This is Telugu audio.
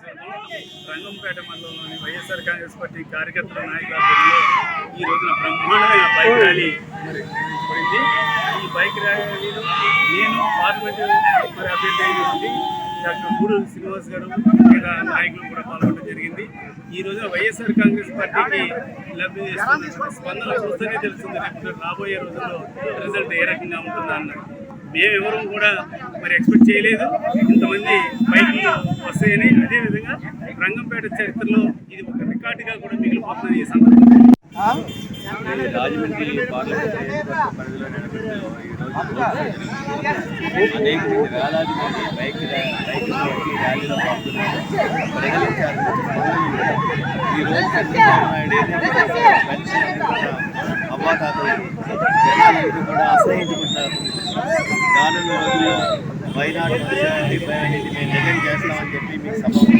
రంగంపేట మండలంలోని వైఎస్ఆర్ కాంగ్రెస్ పార్టీ కార్యకర్తల నాయకుల ఈ రోజున బ్రహ్మాండమైన బైక్ ర్యాలీ మరి ఈ బైక్ ర్యాలీలో నేను పార్లమెంట్ మరి అభ్యర్థి అయినటువంటి డాక్టర్ గూడూరు శ్రీనివాస్ గారు మిగతా నాయకులు కూడా పాల్గొనడం జరిగింది. ఈ రోజున వైఎస్ఆర్ కాంగ్రెస్ పార్టీకి లభ్యత స్పందన చూస్తేనే తెలుస్తుంది రేపు రాబోయే రోజుల్లో రిజల్ట్ ఏ రకంగా ఉంటుందా మేము మేమెవరూ కూడా మరి ఎక్స్పెక్ట్ చేయలేదు. ఇంతమంది బైక్లు వస్తాయని అదే రంగంపేట చరిత్రలో ఇది ఒక రికార్డుగా కూడా మిగిలిపోతుంది ఈ సందర్భంగా రాజమండ్రి అనేక వేలాది మంది బైక్ బైక్ ర్యాలీలో పాల్గొన్నారు. ఈ రోజు చంద్రబాబు నాయుడు కూడా ఆశ్రయించుకుంటారు. రానున్న రోజుల్లో వైనాడు అనేది మేము నిజం చేస్తామని చెప్పి మీకు సభ